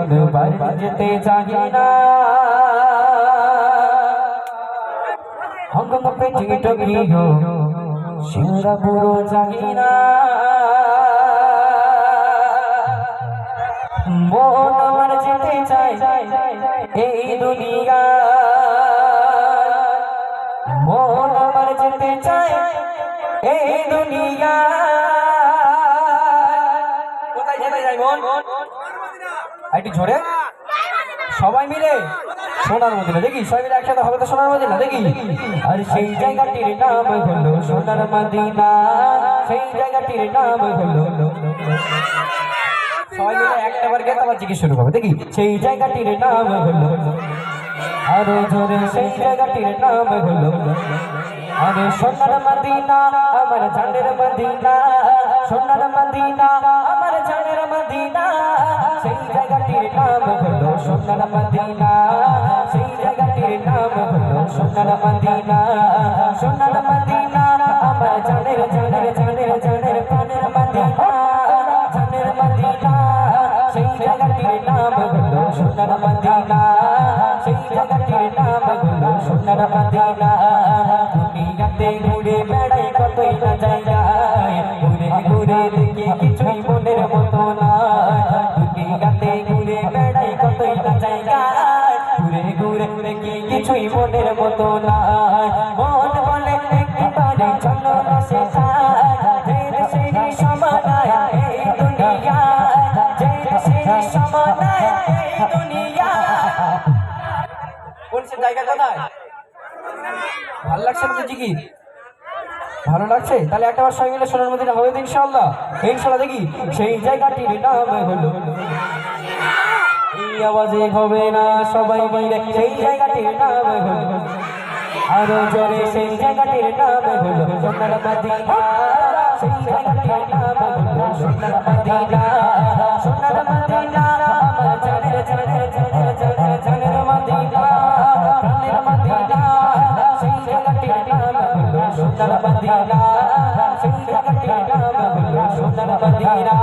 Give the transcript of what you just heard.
বাড়ি যেতে চাহি না হংকং পেটি টোকিও সিঙ্গাপুর চাহি না মন আমার যেতে চাই এই দুনিয়া মন আমার যেতে চাই এই দুনিয়া কোথায় যেতে চাই মন একটু ঝরে সবাই মিলে সোনার মদিনা দেখি? সবাই মিলে একসাথে হবে তো সোনার মদিনা দেখি? আর সেই জায়গাটির নাম হলো সোনার মদিনা। সেই জায়গাটির নাম হলো সবাই মিলে একটা বার গেতে আবার জিজ্ঞেস শুরু করবে, দেখি? সেই জায়গাটির নাম হলো আরও জোরে, সেই জায়গাটির নাম হলো আরে সোনার মদিনা, আমার জানের মদিনা। সোনার মদিনা, আমার জানের মদিনা। জায়গাটির নাম হলো সোনার মদিনা সেই জায়গাটির নাম হলো সোনার মদিনা সোনার মদিনা আমার জানের জানের জানের জানের প্রাণের মদিনা জানের মদিনা সেই জায়গাটির নাম হলো সোনার মদিনা সেই জায়গাটির নাম হলো সোনার মদিনা দুনিয়াতে ঘুরে বেড়াই কতই না জায়গায় ঘুরে দেখি কিছুই মনের মতো না মন বলে চলো না সে সেই সমানায় এই দুনিয়া সেই সমানায় এই দুনিয়া কোন জায়গা কোথায়? ভালো লাগছে না জিগি ভালো লাগছে? তাহলে একটা বার মিলে সোনার মদিনা হবে ইনশাল্লাহ ইনশাল্লাহ দেখি, সেই জায়গাটির নাম হলো আওয়াজে হবে না সবাই মিলে সেই জায়গাটির নাম হলো। আরও জোরে সেই জায়গাটির নাম হলো। সোনার মদিনা সেই মদিনা সোনার মদিনা আমার মদিনা প্রাণের মদিনা সেই মদিনা সেই মদিনা